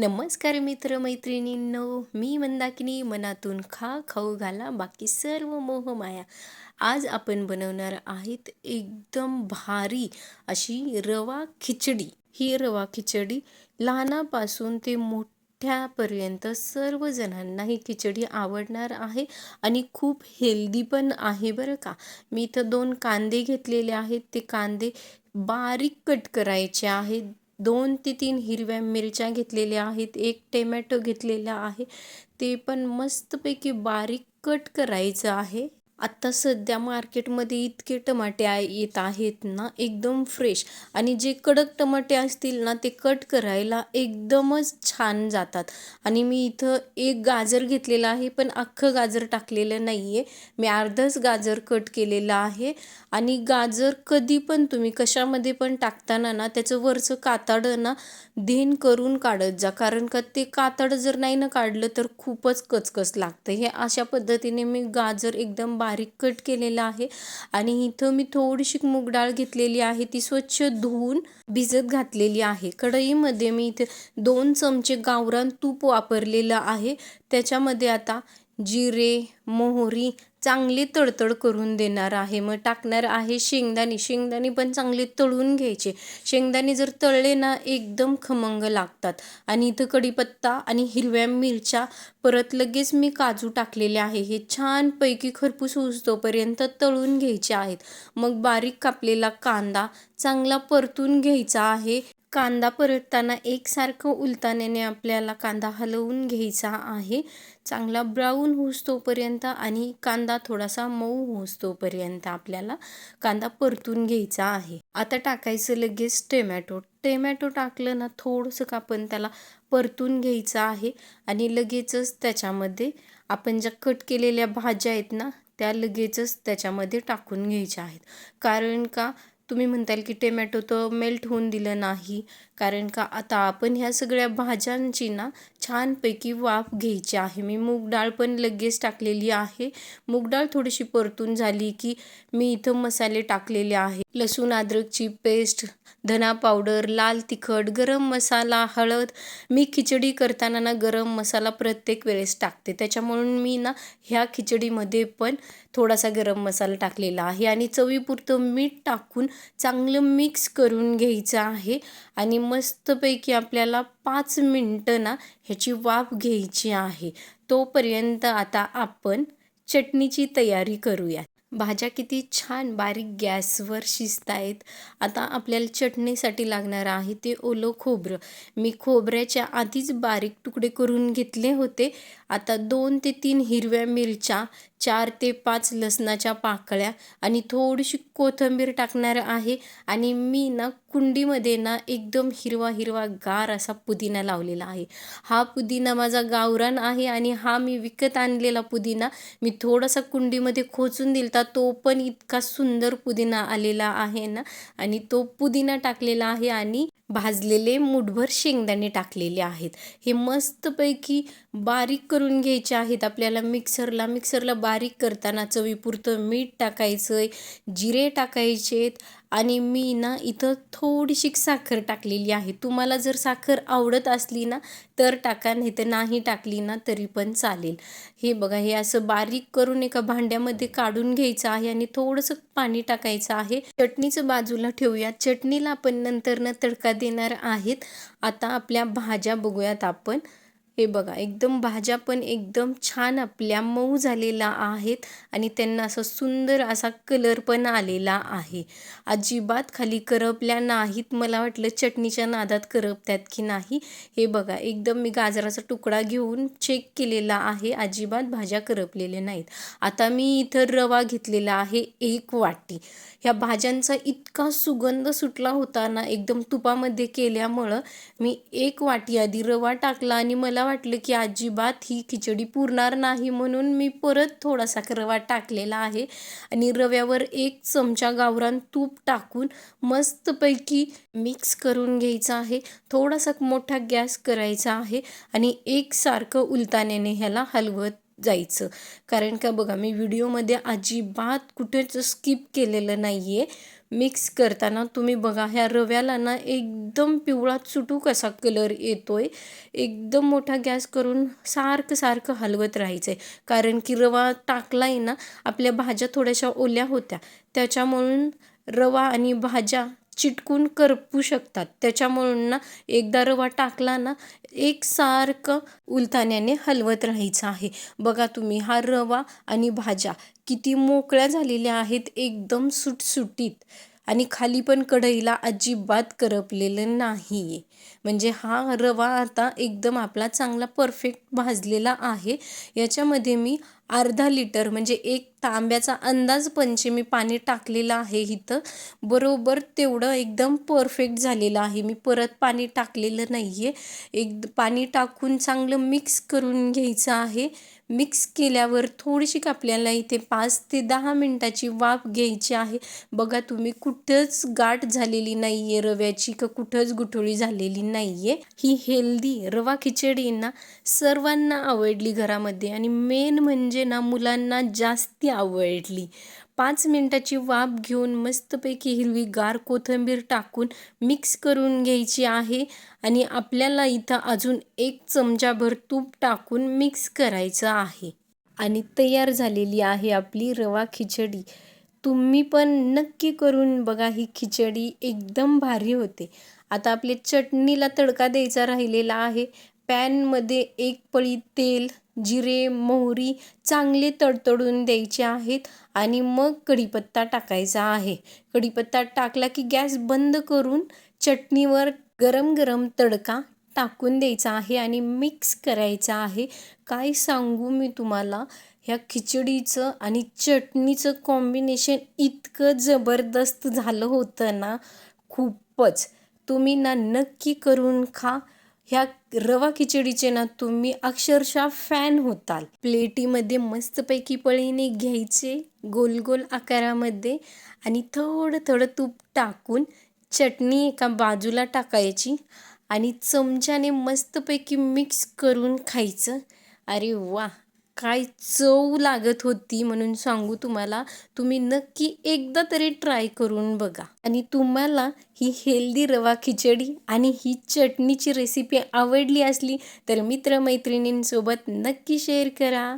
नमस्कार मित्र मैत्रिणींनो मी मंदाकिनी मनातून खा खाऊ घाला बाकी सर्व मोह माया. आज आपण बनवणार आहेत एकदम भारी अशी रवा खिचडी. ही रवा खिचडी लहानापासून ते मोठ्यापर्यंत सर्व जणांना ही खिचडी आवडणार आहे आणि खूप हेल्दी पण आहे बरं का. मी इथं दोन कांदे घेतलेले आहेत. ते कांदे बारीक कट करायचे आहेत. दोन ते तीन हिरव्या मिरच्या घेतलेल्या आहेत एक टोमॅटो घेतलेला आहे. ते पण मस्तपैकी बारीक कट करायचं आहे. आत्ता सध्या मार्केटमध्ये इतके टमाटे येत आहेत ना एकदम फ्रेश आणि जे कडक टमाटे असतील ना ते कट करायला एकदमच छान जातात. आणि मी इथं एक गाजर घेतलेलं आहे पण अख्खं गाजर टाकलेलं नाही आहे मी अर्धच गाजर कट केलेलं आहे. आणि गाजर कधी पण तुम्ही कशामध्ये पण टाकताना ना त्याचं वरचं कातडं ना धेन करून काढत जा. कारण का ते कातड जर नाही ना काढलं तर खूपच कचकच लागतं. हे अशा पद्धतीने मी गाजर एकदम बा बारीक कट केलेलं आहे. आणि इथं मी थोडीशी मूग डाळ घेतलेली आहे. ती स्वच्छ धुवून भिजत घातलेली आहे. कढईमध्ये मी इथे दोन चमचे गावरान तूप वापरलेलं आहे. त्याच्यामध्ये आता जिरे मोहरी चांगली तडतड करून देणार आहे. मग टाकणार आहे शेंगदाणे. शेंगदाणे पण चांगले तळून घ्यायचे. शेंगदाणे जर तळले ना एकदम खमंग लागतात. आणि इथं कढीपत्ता आणि हिरव्या मिरच्या परत लगेच मी काजू टाकलेले आहे. हे छानपैकी खरपूस उजतोपर्यंत तळून घ्यायचे आहेत. मग बारीक कापलेला कांदा चांगला परतून घ्यायचा आहे. कांदा परतताना एकसारखं उलताण्याने आपल्याला कांदा हलवून घ्यायचा आहे. चांगला ब्राऊन होसतोपर्यंत आणि कांदा थोडासा मऊ होसतोपर्यंत आपल्याला कांदा परतून घ्यायचा आहे. आता टाकायचं लगेच टोमॅटो टोमॅटो टाकलं ना थोडंसं कापण त्याला परतून घ्यायचं आहे आणि लगेचच त्याच्यामध्ये आपण ज्या कट केलेल्या भाज्या आहेत ना त्या लगेचच त्याच्यामध्ये टाकून घ्यायच्या आहेत. कारण का? तुम्ही म्हणताल की टोमॅटो तर मेल्ट होऊन दिलं नाही. कारण का आता आपण ह्या सगळ्या भाज्यांची ना छानपैकी वाफ घ्यायची आहे. मी मूग डाळ पण लगेच टाकलेली आहे. मूग डाळ थोडीशी परतून झाली की मी इथं मसाले टाकलेले आहे. लसूण अद्रकची पेस्ट धना पावडर लाल तिखट गरम मसाला हळद. मी खिचडी करताना ना गरम मसाला प्रत्येक वेळेस टाकते. त्याच्यामुळून मी ना ह्या खिचडीमध्ये पण थोडासा गरम मसाला टाकलेला आहे. आणि चवीपुरतं मीठ टाकून चांगलं मिक्स करून घ्यायचं आहे. आणि मस्तपैकी आपल्याला पाच मिनटं ना ह्याची वाफ घ्यायची आहे. तोपर्यंत आता आपण चटणीची तयारी करूया भाज्या किती छान बारीक गॅसवर शिजत आहेत आता आपल्याला चटणीसाठी लागणार आहे ते ओलं खोबरं. मी खोबऱ्याच्या आधीच बारीक तुकडे करून घेतले होते. आता दोन ते तीन हिरव्या मिरच्या चार ते पाच लसणाच्या पाकळ्या आणि थोडीशी कोथिंबीर टाकणार आहे. आणि मी ना कुंडीमध्ये ना एकदम हिरवा हिरवा गार असा पुदिना लावलेला आहे. हा पुदिना माझा गावरान आहे आणि हा मी विकत आणलेला पुदिना मी थोडासा कुंडीमध्ये खोचून दिलता तो पण इतका सुंदर पुदिना आलेला आहे ना. आणि तो पुदिना टाकलेला आहे आणि भाजलेले मुठभर शेंगदाणे टाकलेले आहेत. हे मस्तपैकी बारीक करून घ्यायचे आहेत. आपल्याला मिक्सरला मिक्सरला बारीक करताना चवीपुरतं मीठ टाकायचं आहे जिरे टाकायचेत आणि मी ना इथं थोडीशी साखर टाकलेली आहे. तुम्हाला जर साखर आवडत असली ना तर टाका नाही तर नाही टाकली ना तरी पण चालेल. हे बघा हे असं बारीक करून एका भांड्यामध्ये काढून घ्यायचं आहे आणि थोडंसं पाणी टाकायचं आहे. चटणीचं बाजूला ठेवूया चटणीला आपण नंतर तडका देणार आहेत. आता आपल्या भाज्या बघूयात आपण. हे बघा एकदम भाज्या पण एकदम छान आपल्या मऊ झालेल्या आहेत आणि त्यांना असा सुंदर असा कलर पण आलेला आहे. अजिबात खाली करपल्या नाहीत. मला वाटलं चटणीच्या नादात करपत्यात की नाही. हे बघा एकदम मी गाजराचा तुकडा घेऊन चेक केलेला आहे. अजिबात भाज्या करपलेल्या नाहीत. आता मी इथं रवा घेतलेला आहे एक वाटी. ह्या भाज्यांचा इतका सुगंध सुटला होता ना एकदम तुपामध्ये केल्यामुळं मी एक वाटी आधी रवा टाकला आणि मला वाटलं की अजिबात ही खिचडी पुरणार नाही म्हणून मी परत थोडासा रवा टाकलेला आहे. आणि रव्यावर एक चमचा गावरान तूप टाकून मस्तपैकी मिक्स करून घ्यायचं आहे. थोडासा मोठा गॅस करायचा आहे आणि एकसारखं उलताण्याने ह्याला हलवत जायचं. कारण का बघा मी व्हिडिओमध्ये अजिबात कुठेच स्किप केलेलं नाही आहे मिक्स करताना तुम्ही बघा ह्या रव्याला ना एकदम पिवळा चुटूक असा कलर येतो आहे एकदम मोठा गॅस करून सारखं सारखं हलवत राहायचं आहे कारण की रवा टाकला आहे ना आपल्या भाज्या थोड्याशा ओल्या होत्या. त्याच्यामुळून रवा आणि भाज्या चिटकून करपू शकतात. त्याच्यामुळं ना एकदा रवा टाकला ना एकसारखं उलथाण्याने हलवत राहायचं आहे. बघा तुम्ही हा रवा आणि भाज्या किती मोकळ्या झालेल्या आहेत एकदम सुटसुटीत. आणि खाली पण कढईला अजिबात करपलेलं नाही आहे म्हणजे हा रवा आता एकदम आपला चांगला परफेक्ट भाजलेला आहे. याच्यामध्ये मी अर्धा लिटर म्हणजे एक तांब्याचा अंदाज पंचे मी पाणी टाकलेलं आहे इथं. बरोबर तेवढं एकदम परफेक्ट झालेलं आहे. मी परत पाणी टाकलेलं नाही आहे एक पाणी टाकून चांगलं मिक्स करून घ्यायचं आहे. मिक्स केल्यावर थोडीशी आपल्याला इथे पाच ते दहा मिनटाची वाफ घ्यायची आहे. बघा तुम्ही कुठंच गाठ झालेली नाही आहे रव्याची का कुठंच गुठळी झालेली नाही आहे ही हेल्दी रवा खिचडी ना सर्वांना आवडली घरामध्ये. आणि मेन म्हणजे म्हणजे ना मुलांना जास्ती आवडली. पाच मिनटाची वाफ घेऊन मस्तपैकी हिरवी गार कोथिंबीर टाकून मिक्स करून घ्यायची आहे आणि आपल्याला इथं अजून एक चमचाभर तूप टाकून मिक्स करायचं आहे. आणि तयार झालेली आहे आपली रवा खिचडी. तुम्ही पण नक्की करून बघा ही खिचडी एकदम भारी होते. आता आपल्या चटणीला तडका द्यायचा राहिलेला आहे. पॅनमध्ये एक पळी तेल जिरे मोहरी चांगले तडतडून द्यायचे आहेत आणि मग कढीपत्ता टाकायचा आहे. कढीपत्ता टाकला की गॅस बंद करून चटणीवर गरम गरम तडका टाकून द्यायचा आहे आणि मिक्स करायचा आहे. काय सांगू मी तुम्हाला? ह्या खिचडीचं आणि चटणीचं कॉम्बिनेशन इतकं जबरदस्त झालं होतं ना खूपच. तुम्ही ना नक्की करून खा. ह्या रवा खिचडीचे ना तुम्ही अक्षरशः फॅन होताल. प्लेटीमध्ये मस्तपैकी पळीने घ्यायचे गोल गोल आकारामध्ये आणि थोडं थोडं तूप टाकून चटणी एका बाजूला टाकायची आणि चमच्याने मस्तपैकी मिक्स करून खायचं. अरे वा काय चव लागत होती म्हणून सांगू तुम्हाला. तुम्ही नक्की एकदा तरी ट्राय करून बघा. आणि तुम्हाला ही हेल्दी रवा खिचडी आणि ही चटणीची रेसिपी आवडली असली तर मित्रमैत्रिणींसोबत नक्की शेअर करा.